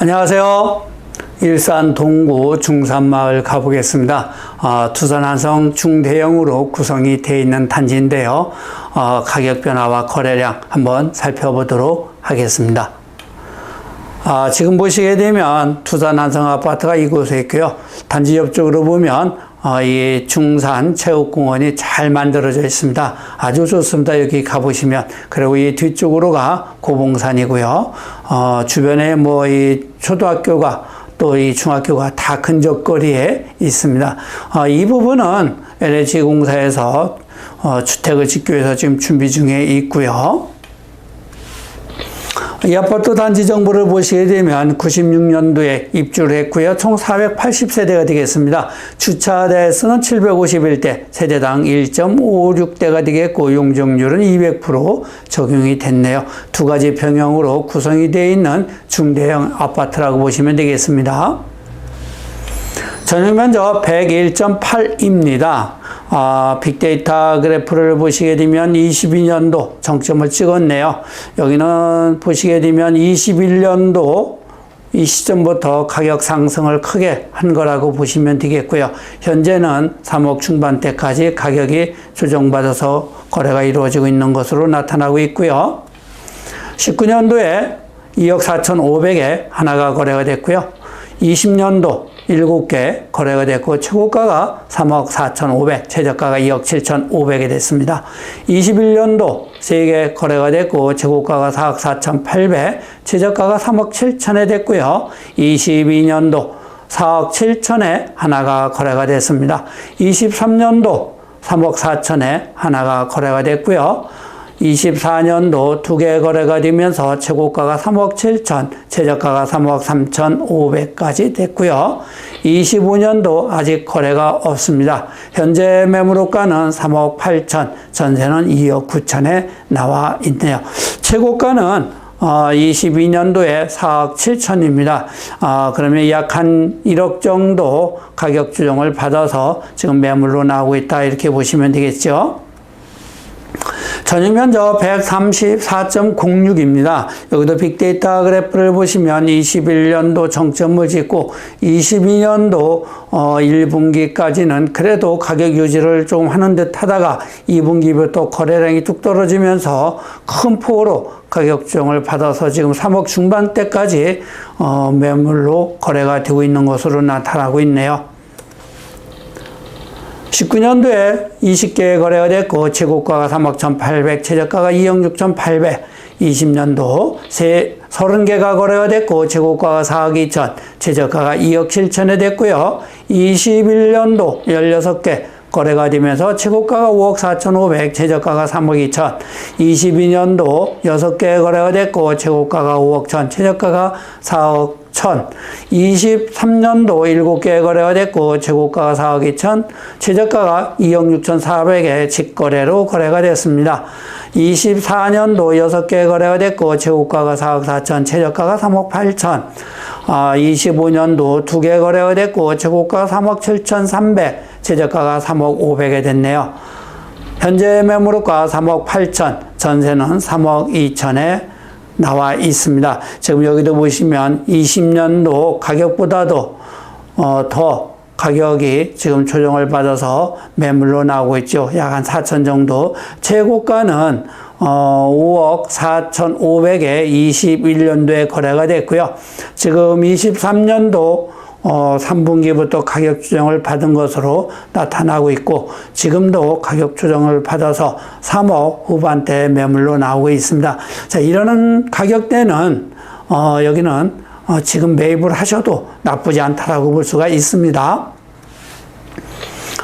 안녕하세요. 일산 동구 중산마을 가보겠습니다. 어, 투산한성 중대형으로 구성이 되어 있는 단지인데요. 어, 가격 변화와 거래량 한번 살펴보도록 하겠습니다. 아, 지금 보시게 되면 투산한성 아파트가 이곳에 있고요. 단지 옆쪽으로 보면 어, 이 중산 체육공원이 잘 만들어져 있습니다. 아주 좋습니다. 여기 가보시면. 그리고 이 뒤쪽으로가 고봉산이고요. 어, 주변에 뭐 이 초등학교가 또 이 중학교가 다 근접거리에 있습니다. 어, 이 부분은 LH 공사에서 어, 주택을 짓기 위해서 지금 준비 중에 있고요. 이 아파트 단지 정보를 보시게 되면 96년도에 입주를 했고요. 총 480세대가 되겠습니다. 주차 대수는 751대, 세대당 1.56대가 되겠고 용적률은 200% 적용이 됐네요. 두 가지 평형으로 구성이 되어 있는 중대형 아파트라고 보시면 되겠습니다. 전용 면적 101.8입니다. 아, 빅데이터 그래프를 보시게 되면 22년도 정점을 찍었네요. 여기는 보시게 되면 21년도 이 시점부터 가격 상승을 크게 한 거라고 보시면 되겠고요. 현재는 3억 중반대까지 가격이 조정받아서 거래가 이루어지고 있는 것으로 나타나고 있고요. 19년도에 2억 4,500에 하나가 거래가 됐고요. 20년도 7개 거래가 됐고 최고가가 3억 4,500, 최저가가 2억 7,500에 됐습니다. 21년도 3개 거래가 됐고 최고가가 4억 4,800, 최저가가 3억 7천에 됐고요. 22년도 4억 7천에 하나가 거래가 됐습니다. 23년도 3억 4천에 하나가 거래가 됐고요. 24년도 두 개 거래가 되면서 최고가가 3억 7천, 최저가가 3억 3천 5백까지 됐고요. 25년도 아직 거래가 없습니다. 현재 매물호가는 3억 8천, 전세는 2억 9천에 나와 있네요. 최고가는 어, 22년도에 4억 7천입니다. 어, 그러면 약 한 1억 정도 가격 조정을 받아서 지금 매물로 나오고 있다 이렇게 보시면 되겠죠. 전용 면적 134.06입니다. 여기도 빅데이터 그래프를 보시면 21년도 정점을 찍고 22년도 어 1분기까지는 그래도 가격 유지를 좀 하는 듯 하다가 2분기부터 거래량이 뚝 떨어지면서 큰 폭으로 가격 조정을 받아서 지금 3억 중반대까지 어 매물로 거래가 되고 있는 것으로 나타나고 있네요. 19년도에 20개 거래가 됐고 최고가가 3억 1,800, 최저가가 2억 6,800. 20년도 세 30개가 거래가 됐고 최고가가 4억 2천, 최저가가 2억 7천에 됐고요. 21년도 16개 거래가 되면서 최고가가 5억 4천5백, 최저가가 3억 2천. 22년도 6개 거래가 됐고 최고가가 5억 천, 최저가가 4억 천. 23년도 7개 거래가 됐고 최고가가 4억 2천, 최저가가 2억 6천 4백에 직거래로 거래가 됐습니다. 24년도 6개 거래가 됐고 최고가가 4억 4천, 최저가가 3억 8천. 아, 25년도 2개 거래가 됐고 최고가가 3억 7천 3백, 최저가가 3억 5백에 됐네요. 현재 매물가 3억 8천, 전세는 3억 2천에 나와 있습니다. 지금 여기도 보시면 20년도 가격보다도 어, 더 가격이 지금 조정을 받아서 매물로 나오고 있죠. 약 한 4천 정도. 최고가는 어, 5억 4,500에 21년도에 거래가 됐고요. 지금 23년도 어, 3분기부터 가격 조정을 받은 것으로 나타나고 있고 지금도 가격 조정을 받아서 3억 후반대 매물로 나오고 있습니다. 자, 이러는 가격대는 어, 여기는 어, 지금 매입을 하셔도 나쁘지 않다라고 볼 수가 있습니다.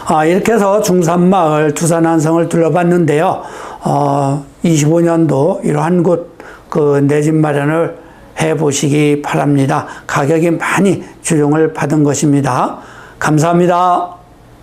아, 이렇게 해서 중산마을 두산한성을 둘러봤는데요. 어, 25년도 이러한 곳 그 내 집 마련을 해 보시기 바랍니다. 가격이 많이 조정을 받은 것입니다. 감사합니다.